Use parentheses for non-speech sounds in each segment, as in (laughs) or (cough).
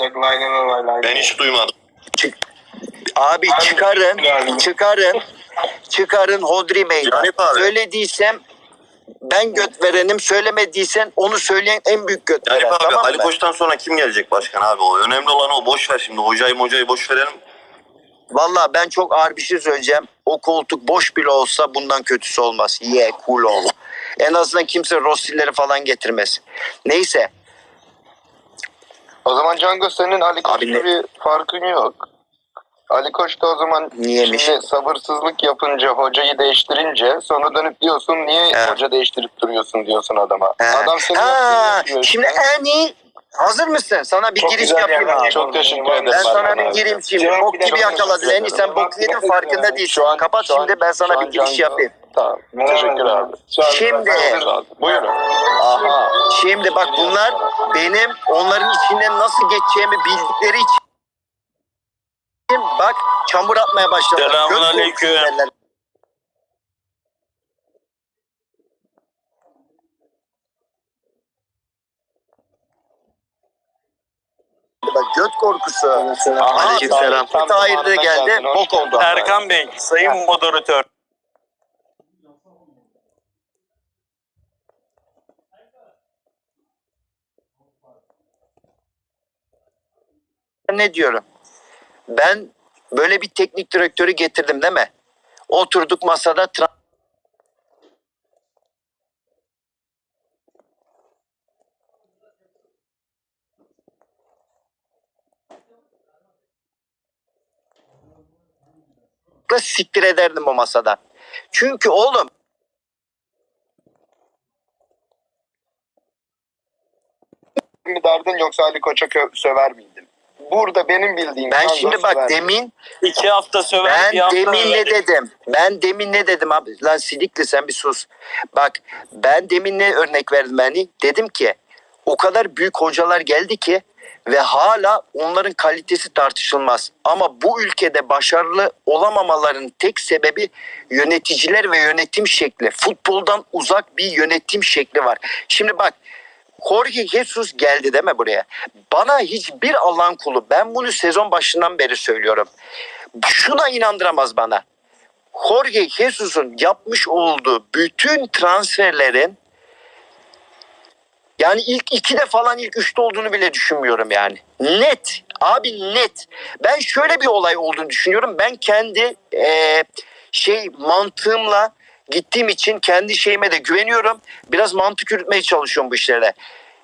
olacak. Lay lay lay lay. Ben hiç duymadım. Çık. Abi çıkarın, çıkarın, çıkarın Hodri meydan. Abi. Söylediysem ben göt verenim, söylemediysen onu söyleyen en büyük göt veren. abi tamam Ali? Koç'tan sonra kim gelecek başkan abi? O önemli olan o. Boş ver şimdi. Hocayı mocayı boş verelim. Valla ben çok ağır bir şey söyleyeceğim. O koltuk boş bile olsa bundan kötüsü olmaz. Ye cool ol. En azından kimse Rossi'leri falan getirmez. Neyse. O zaman Django senin Ali Koç'la bir farkın yok. Ali Koç da o zaman Niyemiş? şimdi sabırsızlık yapınca hocayı değiştirince sonra dönüp diyorsun niye He. hoca değiştirip duruyorsun diyorsun adama. He. Adam seni ha, yapıyor, şimdi en iyi hazır mısın? Sana bir Çok giriş güzel yapayım abi. Çok teşekkür ederim. Ben sana bir gireyim şimdi. Bok gibi yakaladın. En iyi sen bok yedin farkında değilsin. Şu an- Kapat şu an- şimdi ben şu sana an bir giriş yapayım. Tamam. Teşekkür abi. Şimdi- Buyurun. Aha. Şimdi bak bunlar benim onların içinden nasıl geçeceğimi bildikleri için bak çamur atmaya başladılar. Selamun aleyküm. Bak göt korkusu. Aha, Aleykümselam. Tahir Tahir de geldi. Bok oldu. Erkan Bey, sayın moderatör. Ne diyorum? Ben böyle bir teknik direktörü getirdim mi? Oturduk masada siktir ederdim o masada. Çünkü oğlum mi derdin yoksa Ali Koç'a söver miydin? Burada benim bildiğim ben şimdi bak söver. demin İki hafta söver, Ben bir hafta demin ne över. dedim? Ben demin ne dedim abi? Lan sidikli sen bir sus. Bak ben demin ne örnek verdim beni? Dedim ki o kadar büyük hocalar geldi ki ve hala onların kalitesi tartışılmaz. Ama bu ülkede başarılı olamamaların tek sebebi yöneticiler ve yönetim şekli. Futboldan uzak bir yönetim şekli var. Şimdi bak Jorge Jesus geldi mi buraya? Bana hiçbir Allah'ın kulu ben bunu sezon başından beri söylüyorum şuna inandıramaz bana. Jorge Jesus'un yapmış olduğu bütün transferlerin yani ilk ikide falan ilk üçte olduğunu bile düşünmüyorum yani. Net. Abi net. Ben şöyle bir olay olduğunu düşünüyorum. Ben kendi eee, şey mantığımla gittiğim için kendi şeyime de güveniyorum. Biraz mantık yürütmeye çalışıyorum bu işlere.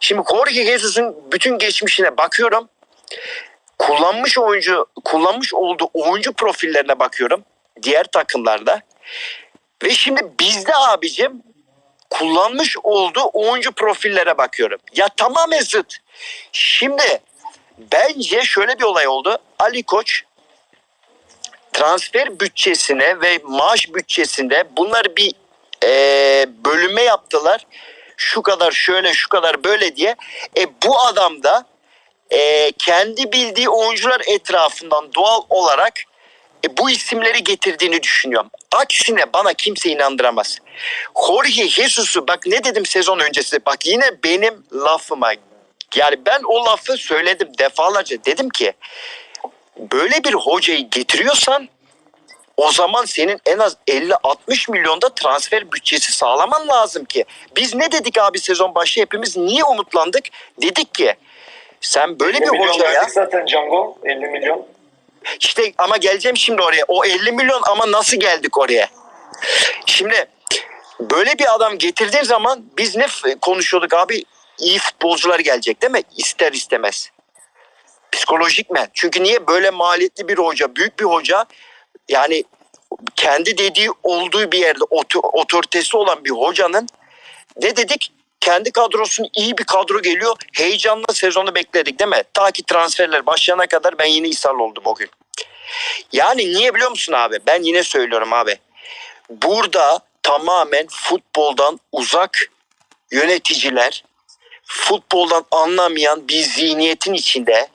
Şimdi Jorge Jesus'un bütün geçmişine bakıyorum kullanmış oyuncu kullanmış olduğu oyuncu profillerine bakıyorum diğer takımlarda ve şimdi bizde abicim kullanmış olduğu oyuncu profillere bakıyorum. Ya tamamen zıt. Şimdi bence şöyle bir olay oldu. Ali Koç transfer bütçesine ve maaş bütçesinde bunları bir eee, bölüme yaptılar. Şu kadar şöyle şu kadar böyle diye. E bu adam da e, kendi bildiği oyuncular etrafından doğal olarak e, bu isimleri getirdiğini düşünüyorum. Aksine bana kimse inandıramaz. Jorge Jesus'u bak ne dedim sezon öncesi bak yine benim lafıma yani ben o lafı söyledim defalarca dedim ki böyle bir hocayı getiriyorsan o zaman senin en az 50-60 milyonda transfer bütçesi sağlaman lazım ki. Biz ne dedik abi sezon başı hepimiz niye umutlandık? Dedik ki sen böyle bir hocaya zaten Django 50 milyon. işte ama geleceğim şimdi oraya. O 50 milyon ama nasıl geldik oraya? Şimdi böyle bir adam getirdiğin zaman biz ne konuşuyorduk abi? İyi futbolcular gelecek değil mi? İster istemez. Psikolojik mi? Çünkü niye böyle maliyetli bir hoca, büyük bir hoca yani kendi dediği olduğu bir yerde oto- otoritesi olan bir hocanın ne dedik? Kendi kadrosunun iyi bir kadro geliyor. Heyecanla sezonu bekledik değil mi? Ta ki transferler başlayana kadar ben yine ishal oldum o gün. Yani niye biliyor musun abi? Ben yine söylüyorum abi. Burada tamamen futboldan uzak yöneticiler, futboldan anlamayan bir zihniyetin içinde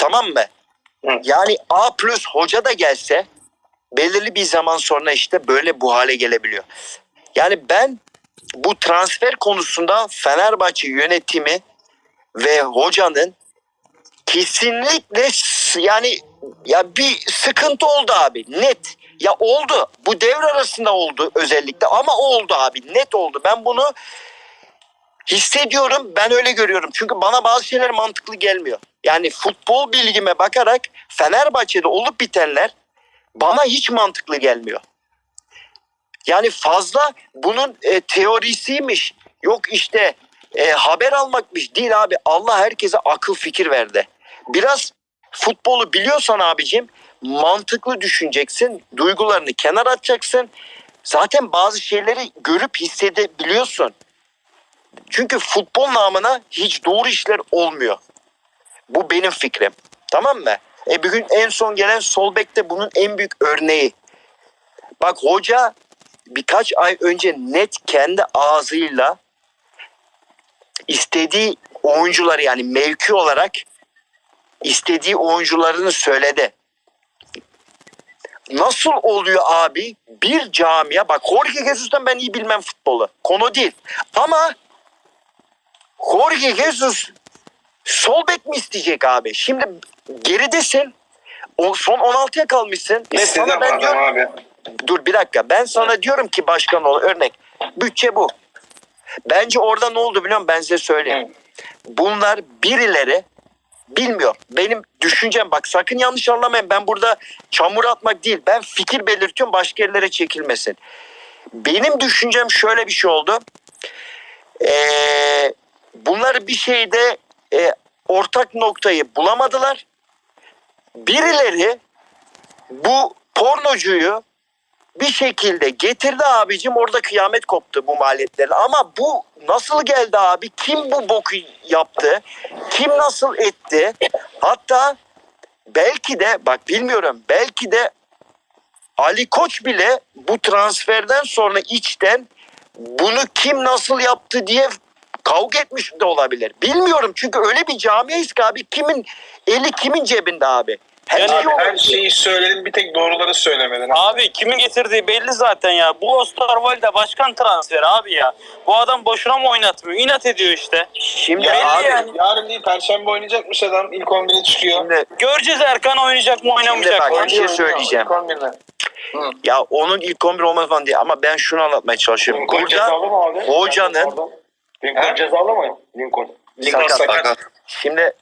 tamam mı? Yani A plus hoca da gelse belirli bir zaman sonra işte böyle bu hale gelebiliyor. Yani ben bu transfer konusunda Fenerbahçe yönetimi ve hocanın kesinlikle yani ya bir sıkıntı oldu abi net. Ya oldu. Bu devre arasında oldu özellikle ama oldu abi. Net oldu. Ben bunu hissediyorum. Ben öyle görüyorum. Çünkü bana bazı şeyler mantıklı gelmiyor. Yani futbol bilgime bakarak Fenerbahçe'de olup bitenler bana hiç mantıklı gelmiyor. Yani fazla bunun e, teorisiymiş. Yok işte e, haber almakmış değil abi. Allah herkese akıl fikir verdi. Biraz futbolu biliyorsan abicim mantıklı düşüneceksin. Duygularını kenar atacaksın. Zaten bazı şeyleri görüp hissedebiliyorsun. Çünkü futbol namına hiç doğru işler olmuyor. Bu benim fikrim. Tamam mı? E bugün en son gelen sol bekte bunun en büyük örneği. Bak hoca birkaç ay önce net kendi ağzıyla istediği oyuncuları yani mevki olarak istediği oyuncularını söyledi. Nasıl oluyor abi bir camia bak Jorge Jesus'tan ben iyi bilmem futbolu. Konu değil. Ama Jorge Jesus sol bek mi isteyecek abi? Şimdi geridesin. O son 16'ya kalmışsın. Ve İstedi sana ben diyorum abi. dur bir dakika. Ben sana diyorum ki başkan ol örnek. Bütçe bu. Bence orada ne oldu biliyor musun? Ben size söyleyeyim. Bunlar birileri bilmiyor. Benim düşüncem bak sakın yanlış anlamayın. Ben burada çamur atmak değil. Ben fikir belirtiyorum başka yerlere çekilmesin. Benim düşüncem şöyle bir şey oldu. Ee, bunlar bir şeyde e, ortak noktayı bulamadılar. Birileri bu pornocuyu bir şekilde getirdi abicim orada kıyamet koptu bu maliyetlerle. Ama bu nasıl geldi abi? Kim bu boku yaptı? Kim nasıl etti? Hatta belki de bak bilmiyorum belki de Ali Koç bile bu transferden sonra içten bunu kim nasıl yaptı diye kavga etmiş de olabilir. Bilmiyorum çünkü öyle bir camiayız ki abi kimin eli kimin cebinde abi. Her Yani şey Abi her şeyi söyledin bir tek doğruları söylemedin. Abi kimin getirdiği belli zaten ya. Bu Osterwolde başkan transferi abi ya. Bu adam boşuna mı oynatmıyor? İnat ediyor işte. Şimdi Ya abi yani. Yarın değil Perşembe oynayacakmış adam ilk 11'e çıkıyor. şimdi Göreceğiz Erkan oynayacak mı oynamayacak bak, mı? bir şey söyleyeceğim. İlk 11'de. ya onun ilk 11 olmaz falan diye ama ben şunu anlatmaya çalışıyorum. Burada abi? hocanın. Lincoln cezalı mı? Lincoln. Lincoln Sakat. sakat. Fakat Şimdi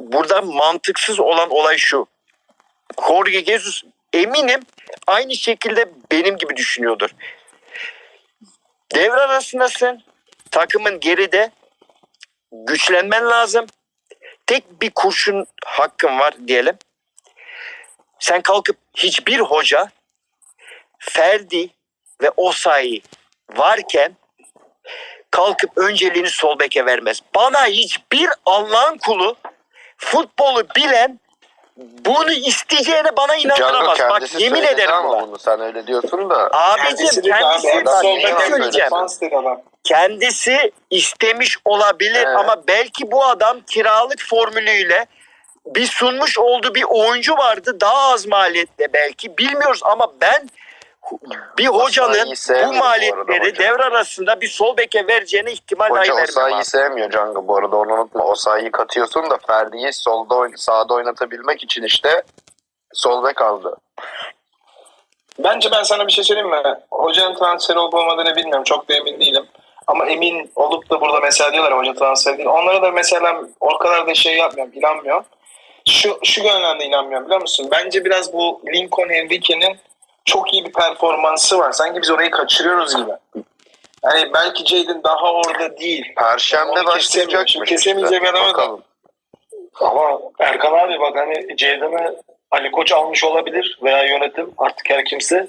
burada mantıksız olan olay şu. Jorge Jesus eminim aynı şekilde benim gibi düşünüyordur. Devre arasındasın. Takımın geride. Güçlenmen lazım. Tek bir kurşun hakkın var diyelim. Sen kalkıp hiçbir hoca Ferdi ve Osayi varken kalkıp önceliğini sol beke vermez. Bana hiçbir Allah'ın kulu futbolu bilen bunu isteyeceğine bana inandıramaz. Bak kendisi yemin ederim ama bunu sen öyle diyorsun da. Abicim Kendisi kendisi bak dedi adam. Kendisi istemiş olabilir Evet. ama belki bu adam kiralık formülüyle bir sunmuş olduğu bir oyuncu vardı daha az maliyetle belki bilmiyoruz ama ben bir hocanın bu maliyetleri hoca. devre arasında bir sol beke vereceğine ihtimal dahi Hoca vermem Osayi'yi abi. sevmiyor Django bu arada onu unutma. Osayi'yi katıyorsun da Ferdi'yi solda oyn- sağda oynatabilmek için işte sol bek aldı. Bence ben sana bir şey söyleyeyim mi? Hocanın transferi olup olmadığını bilmiyorum. Çok da emin değilim. Ama emin olup da burada mesela diyorlar hoca transferi değil. Onlara da mesela o kadar da şey yapmıyorum, inanmıyorum. Şu, şu yönden de inanmıyorum biliyor musun? Bence biraz bu Lincoln Henrique'nin çok iyi bir performansı var. Sanki biz orayı kaçırıyoruz gibi. Yani belki Jadon daha orada değil. Perşembe başlayacakmış kesemeyecek adamı da- Bakalım. Ama Erkan abi bak hani Ceydan'ı Ali Koç almış olabilir veya yönetim artık her kimse.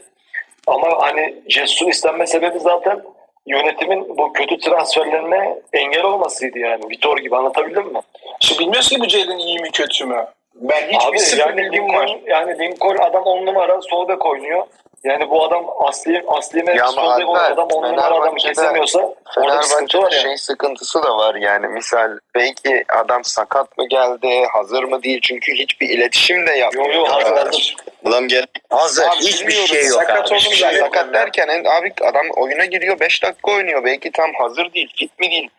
Ama hani Jesus'un istenme sebebi zaten yönetimin bu kötü transferlerine engel olmasıydı yani. Vitor gibi anlatabildim mi? Şimdi bilmiyoruz ki bu Jadon iyi mi kötü mü? Ben hiçbir Abi sıfır yani bilgim var. Yani Lincoln adam on numara sol bek oynuyor. Yani bu adam asli asli Ya mevki ama sol bek olan Alper, adam on numara Fenerbahçe'de- kesemiyorsa orada bir sıkıntı var yani. şey sıkıntısı da var yani misal belki adam sakat mı geldi hazır mı değil çünkü hiçbir iletişim de yapmıyor. Yo yo hazır hazır. adam gel. Hazır Abi hiçbir şey yok Sakat abi. olduğunu Hiçbir şey yok. Sakat derken en- abi adam oyuna giriyor 5 dakika oynuyor belki tam hazır değil fit mi değil.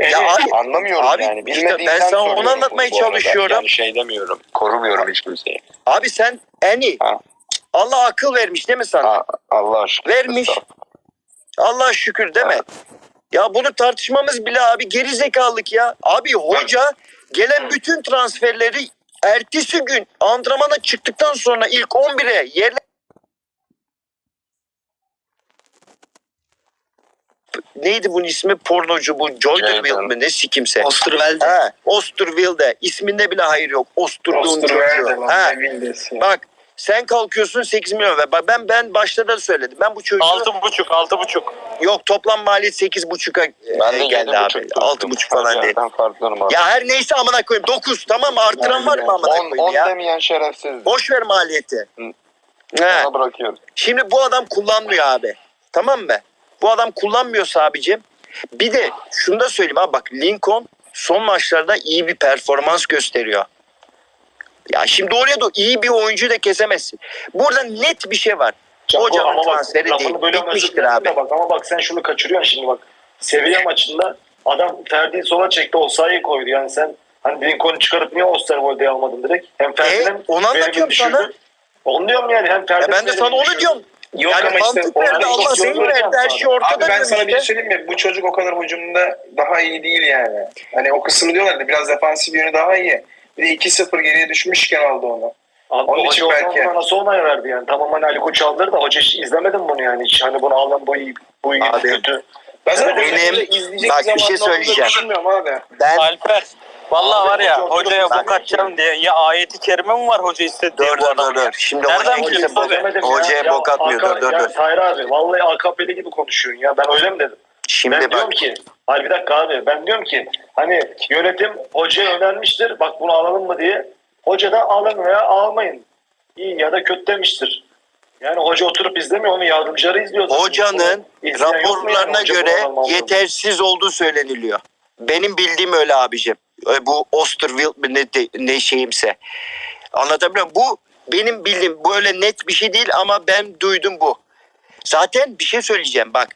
Ya Evet. abi, Anlamıyorum Abi, yani. işte ben sana onu anlatmaya çalışıyorum. Yani şey demiyorum. Korumuyorum hiç kimseyi. abi sen en iyi. Ha. Allah akıl vermiş değil mi sana? Ha, Allah aşkına. Vermiş. Allah şükür değil mi? Ya bunu tartışmamız bile abi geri zekalık ya. Abi hoca gelen bütün transferleri ertesi gün antrenmana çıktıktan sonra ilk 11'e yerle Neydi bunun ismi? Pornocu bu. Joynerville Jayden. mi? Ne sikimse. Osterwelde. Ha, Osterwilde. İsminde bile hayır yok. Osterwelde çocuğu. Ha, bak sen kalkıyorsun 8 milyon. Bak ben ben başta da söyledim. Ben bu çocuğu Altı buçuk, altı buçuk. Yok toplam maliyet 8.5'a Ben de e, geldi abi. 7,5 6.5 falan değil. Ben farklarım abi. Ya her neyse amına koyayım 9 tamam? Artıran var mı amına 10, koyayım 10 ya? demeyen şerefsiz. Boş ver maliyeti. Hı. He. Ona bırakıyorum. Şimdi bu adam kullanmıyor abi. Tamam mı? Bu adam kullanmıyorsa abicim. Bir de şunu da söyleyeyim abi bak Lincoln son maçlarda iyi bir performans gösteriyor. Ya şimdi oraya da iyi bir oyuncuyu da kesemezsin. Burada net bir şey var. Hocanın Ama bak, transferi lafını değil. Bitmiştir abi. Bak, ama bak sen şunu kaçırıyorsun şimdi bak. Seviye maçında adam Ferdi'yi sola çekti o sayıyı koydu. Yani sen hani Lincoln'u çıkarıp niye Osterwolde'yi almadın direkt? Hem Ferdi'nin E, onu anlatıyorum sana. Onu diyorum yani hem Ya Ferdi'nin ben de sana onu düşürdü. diyorum. Yok yani ama işte mantık o- verdi. yani Allah çok seni yorulacağım verdi. Her şey ortada Abi ben sana bir şey söyleyeyim mi? Bu çocuk o kadar hücumda daha iyi değil yani. Hani o kısmı diyorlar da biraz defansif yönü daha iyi. Bir de 2-0 geriye düşmüşken aldı onu. Abi Onun için o belki. nasıl onay verdi yani? Tamam hani Ali Koç aldır da hoca izlemedim bunu yani. Hiç hani bunu alan bu iyi, bu iyi, Abi, kötü. Ben sana Benim- izleyecek bak bir şey söyleyeceğim. Abi. Ben Alper. Vallahi Abi, var ya hocaya bok atacağım diye ya ayeti kerime mi var hoca istedi diye dur bu dur adam dur dur. Şimdi Nereden kimse bok, hocaya Ya bok atmıyor. Dur dur dur. Tahir abi vallahi AKP'li gibi konuşuyorsun ya. Ben öyle mi dedim? Şimdi ben diyorum bak. ki hayır bir dakika abi ben diyorum ki hani yönetim hocaya önermiştir bak bunu alalım mı diye. Hoca da alın veya almayın. İyi ya da kötü demiştir. Yani hoca oturup izlemiyor onu yardımcıları izliyor. Hocanın raporlarına göre yetersiz olduğu söyleniliyor. Benim bildiğim öyle abicim. E, Bu Osterwilde mi ne, ne şeyimse. Anlatabiliyor muyum? Bu benim bildiğim böyle net bir şey değil ama ben duydum bu. Zaten bir şey söyleyeceğim bak.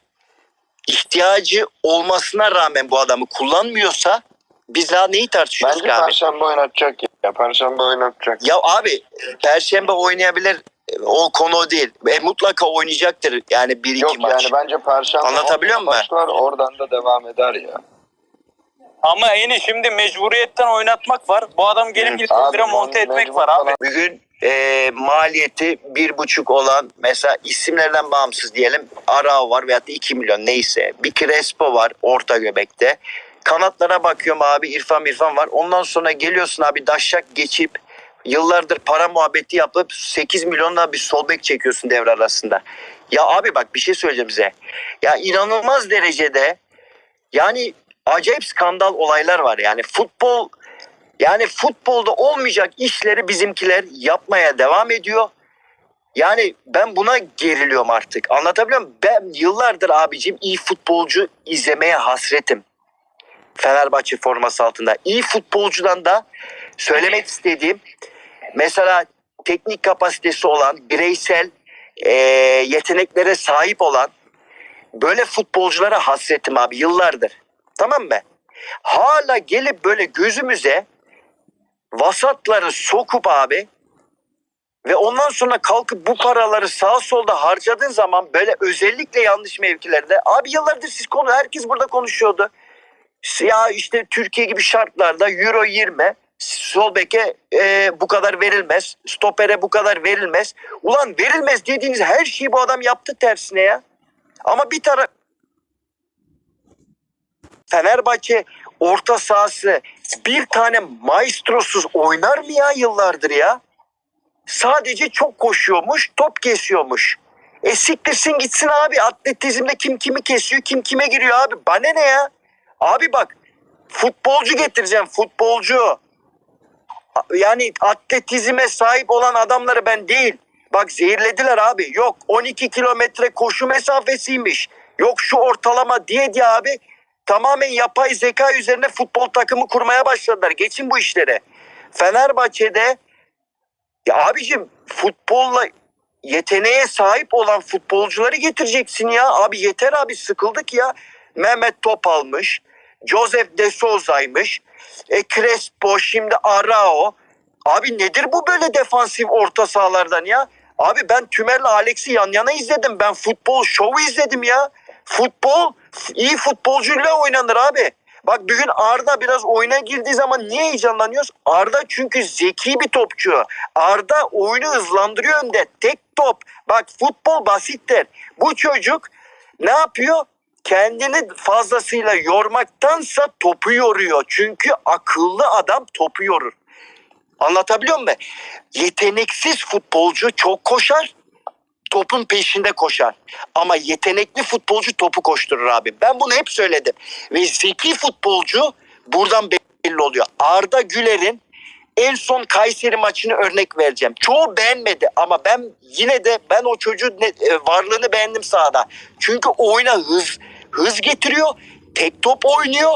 ihtiyacı olmasına rağmen bu adamı kullanmıyorsa biz daha neyi tartışıyoruz Bence abi? Perşembe oynatacak ya. Perşembe oynatacak. Ya abi Perşembe oynayabilir. O konu değil. E, mutlaka oynayacaktır yani bir iki Yok maç. yani bence Perşembe Anlatabiliyor muyum başlar oradan da devam eder ya. Ama yine şimdi mecburiyetten oynatmak var. Bu adam gelip gidip 11'e monte etmek var abi. falan. Bugün e, maliyeti bir buçuk olan mesela isimlerden bağımsız diyelim Arao var veyahut da 2 milyon neyse. Bir Crespo var orta göbekte. Kanatlara bakıyorum abi İrfan İrfan var. Ondan sonra geliyorsun abi daşşak geçip yıllardır para muhabbeti yapıp 8 milyonla bir sol bek çekiyorsun devre arasında. Ya abi bak bir şey söyleyeceğim size. Ya inanılmaz derecede yani acayip skandal olaylar var. Yani futbol yani futbolda olmayacak işleri bizimkiler yapmaya devam ediyor. Yani ben buna geriliyorum artık. Anlatabiliyor muyum? Ben yıllardır abicim iyi futbolcu izlemeye hasretim. Fenerbahçe forması altında. İyi futbolcudan da söylemek istediğim mesela teknik kapasitesi olan, bireysel eee, yeteneklere sahip olan böyle futbolculara hasretim abi yıllardır. Tamam mı? Hala gelip böyle gözümüze vasatları sokup abi ve ondan sonra kalkıp bu paraları sağ solda harcadığın zaman böyle özellikle yanlış mevkilerde abi yıllardır siz konu herkes burada konuşuyordu. Ya işte Türkiye gibi şartlarda euro 20 sol beke e, bu kadar verilmez. Stopere bu kadar verilmez. Ulan verilmez dediğiniz her şeyi bu adam yaptı tersine ya. Ama bir taraf Fenerbahçe orta sahası bir tane maestrosuz oynar mı ya yıllardır ya? Sadece çok koşuyormuş, top kesiyormuş. E siktirsin gitsin abi. Atletizmde kim kimi kesiyor, kim kime giriyor abi. Bana ne ya? Abi bak futbolcu getireceğim, futbolcu. Yani atletizme sahip olan adamları ben değil. Bak zehirlediler abi. Yok 12 kilometre koşu mesafesiymiş. Yok şu ortalama diye diye abi tamamen yapay zeka üzerine futbol takımı kurmaya başladılar. Geçin bu işlere. Fenerbahçe'de ya abicim futbolla yeteneğe sahip olan futbolcuları getireceksin ya. Abi yeter abi sıkıldık ya. Mehmet top almış. Joseph de Souza'ymış. E, Crespo şimdi Arao. Abi nedir bu böyle defansif orta sahalardan ya? Abi ben Tümer'le Alex'i yan yana izledim. Ben futbol şovu izledim ya. Futbol iyi futbolcuyla oynanır abi. Bak bugün Arda biraz oyuna girdiği zaman niye heyecanlanıyoruz? Arda çünkü zeki bir topçu. Arda oyunu hızlandırıyor önde. Tek top. Bak futbol basittir. Bu çocuk ne yapıyor? Kendini fazlasıyla yormaktansa topu yoruyor. Çünkü akıllı adam topu yorur. Anlatabiliyor muyum? Yeteneksiz futbolcu çok koşar. Topun peşinde koşar. Ama yetenekli futbolcu topu koşturur abi. Ben bunu hep söyledim. Ve zeki futbolcu buradan belli oluyor. Arda Güler'in en son Kayseri maçını örnek vereceğim. Çoğu beğenmedi ama ben yine de ben o çocuğun e, varlığını beğendim sahada. Çünkü oyuna hız hız getiriyor. Tek top oynuyor.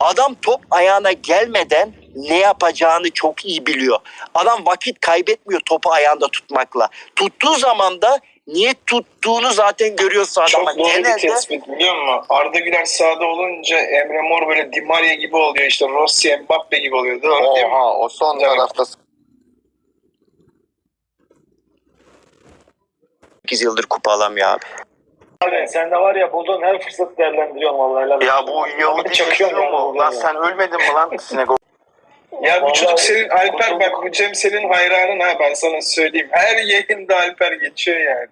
Adam top ayağına gelmeden ne yapacağını çok iyi biliyor. Adam vakit kaybetmiyor topu ayağında tutmakla. Tuttuğu zaman da niye tuttuğunu zaten görüyor sahada. Çok doğru bir tespit biliyor musun? Arda Güler sahada olunca Emre Mor böyle Di Maria gibi oluyor işte Rossi, Mbappe gibi oluyor değil mi? Oha o son Evet. tarafta 8 yıldır kupa alamıyor abi. Abi sen de var ya bulduğun her fırsatı değerlendiriyorsun vallahi. Ya bu Yahudi yaşıyor ya mu? Lan sen ölmedin mi lan sinagog? (laughs) Ya bu çocuk senin Alper bak bu Cem senin hayranın ha ben sana söyleyeyim. Her yayında Alper geçiyor yani.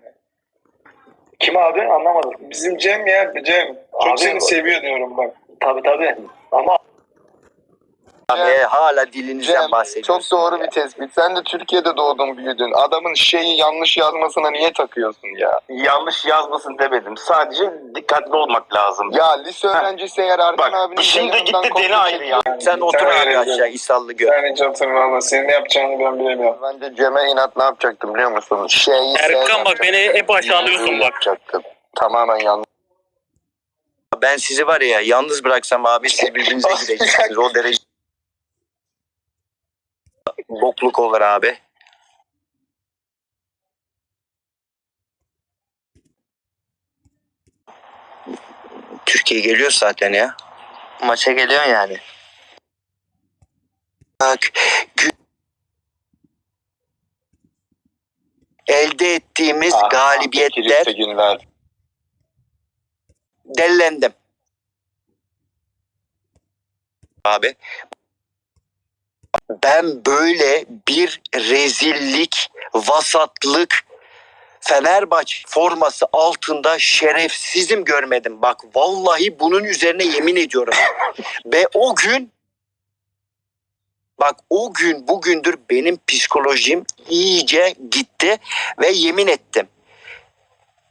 Kim abi anlamadım. Bizim Cem ya Cem. Çok Abi seni bu- seviyor diyorum bak. Tabii tabii. Ama Abi hala dilinizden Cem, bahsediyorsun. çok doğru ya. bir tespit. Sen de Türkiye'de doğdun büyüdün. Adamın şeyi yanlış yazmasına niye takıyorsun ya? Yanlış yazmasın demedim. Sadece dikkatli olmak lazım. Ya lise öğrencisi eğer Erkan Bak abinin şimdi gitti deli ayrı ya. Sen otur abi aşağı İsallı gör. Ben hiç hatırlamam. Senin ne yapacağını ben bilemiyorum. Bence Cem'e inat ne yapacaktım biliyor musun? Şeyi Erkan bak beni hep aşağılıyorsun bak. Yapacaktım. Tamamen yanlış. Ben sizi var ya yalnız bıraksam abi siz birbirinize (laughs) gideceksiniz. O derece bokluk olur abi. Türkiye geliyor zaten ya. Maça geliyor yani. Bak elde ettiğimiz Ah, galibiyetler günler. dellendim. Abi ben böyle bir rezillik, vasatlık Fenerbahçe forması altında şerefsizim görmedim. Bak vallahi bunun üzerine yemin ediyorum. (laughs) Ve o gün bak o gün bugündür benim psikolojim iyice gitti ve yemin ettim.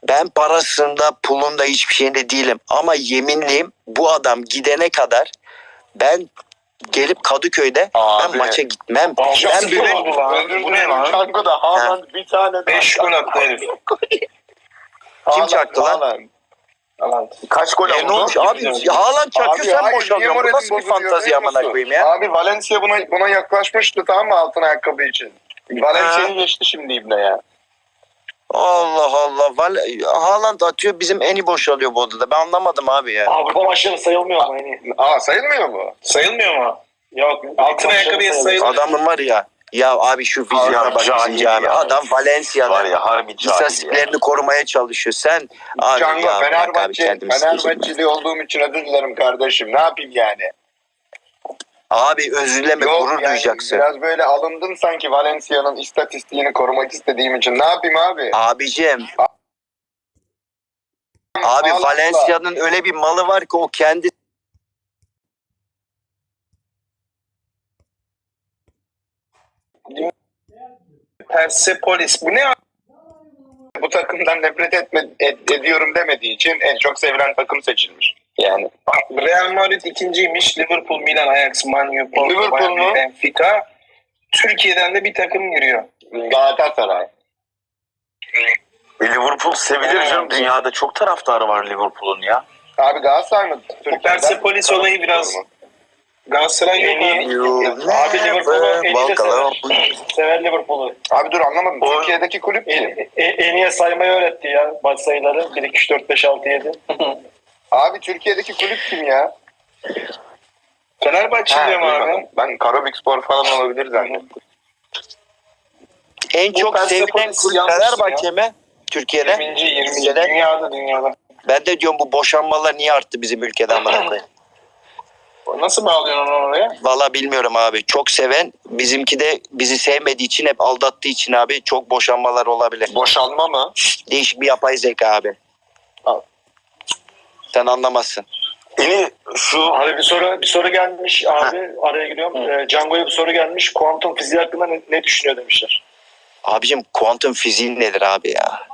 Ben parasında, pulunda hiçbir şeyinde değilim. Ama yeminliyim bu adam gidene kadar ben gelip Kadıköy'de ben Abi. maça gitmem. Abi, ben. Özür Bu ne lan? Çango'da Haaland bir tane. 5 gol attı herif. Kim çaktı lan? Haaland. Alan. Kaç gol E ne oldu? olmuş abi Haaland çakıyor sen boşalıyorsun. Bu nasıl bir fantazi amına koyayım ya? Abi Valencia buna buna yaklaşmıştı tamam mı altın ayakkabı için. Valencia'yı geçti şimdi İbne ya. Allah Allah. Val- Haaland atıyor bizim eni boşalıyor bu odada. Ben anlamadım abi ya. Avrupa maçları sayılmıyor ama yani. Aa sayılmıyor mu? Sayılmıyor mu? Yok. Altın ayakkabıya sayılır. Adamın var ya. Ya abi şu vizyona bak bizim cahil cami. ya. Adam Valencia'da Var ya harbi istatistiklerini korumaya çalışıyor. Sen abi Cango ya Fenerbahçe. Fenerbahçeli olduğum için özür dilerim kardeşim. Ne yapayım yani? Abi özür dileme Yok gurur yani duyacaksın. biraz böyle alındın sanki Valencia'nın istatistiğini korumak istediğim için. Ne yapayım abi? Abicim abi Allah Valencia'nın öyle bir malı var ki o kendi Persepolis. Bu ne? Bu takımdan nefret etme, et- ediyorum demediği için en çok sevilen takım seçilmiş. Yani Real Madrid ikinciymiş. Liverpool, Milan, Ajax, Man U, Porto, Liverpool Bayern, mu? Benfica. Türkiye'den de bir takım giriyor. Galatasaray. Liverpool sevilir Evet. canım. Dünyada çok taraftarı var Liverpool'un ya. Abi Galatasaray mı? Türkiye'den? Persepolis olayı biraz Galatasaray yok abi. Abi Liverpool'u en iyi de walk sever. Liverpool'u. Abi dur anlamadım. O- Türkiye'deki kulüp kim? En, en, en iyi saymayı öğretti ya maç sayıları. 1, 2, 3, 4, 5, 6, 7. Abi Türkiye'deki kulüp kim ya? Fenerbahçe diyorum abi. Ben Karabük Spor falan olabilir zannettim. En Bu çok felsefe sevilen polisi kulüp yanlış Fenerbahçe mi? Türkiye'de. 20. 20. Ülkede. Dünyada dünyada. Ben de diyorum bu boşanmalar niye arttı bizim ülkede amına koyayım. (laughs) Nasıl bağlıyorsun onu oraya? Valla bilmiyorum abi. Çok seven bizimki de bizi sevmediği için hep aldattığı için abi çok boşanmalar olabilir. Boşanma mı? Değişik bir yapay zeka abi. Sen anlamazsın. Yine şu Abi bir soru bir soru gelmiş abi araya giriyorum. Ee, Django'ya bir soru gelmiş. Kuantum fiziği hakkında ne, ne düşünüyor demişler. Abicim kuantum fiziği nedir abi ya?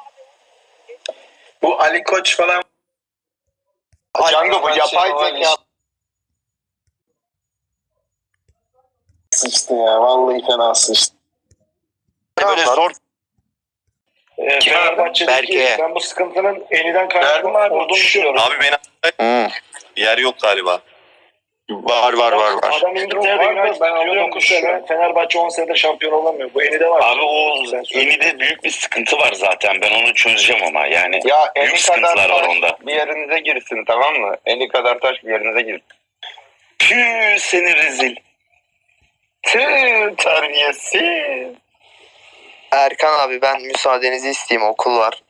Bu Ali Koç falan Django bu Ay, yapay zeka sıçtı ya. Vallahi fena sıçtı. Böyle zor Ee, Fenerbahçe'deki Berke. ben bu sıkıntının eniden kaynaklı abi, olduğunu düşünüyorum. abi beni Hmm. yer yok galiba. Var var var var. Adam İngiltere'de Var da United ben ben onu 9 sene. düşünüyorum. Fenerbahçe 10 senedir şampiyon olamıyor. Bu enide var. Abi o Sen söyle. Eni'de büyük bir sıkıntı var zaten. Ben onu çözeceğim ama yani. Ya Büyük eli sıkıntılar kadar var taş onda. bir yerinize girsin tamam mı? Eli kadar taş bir yerinize girsin. Püh seni rezil. Tüh terbiyesiz. Erkan abi ben müsaadenizi isteyeyim okul var.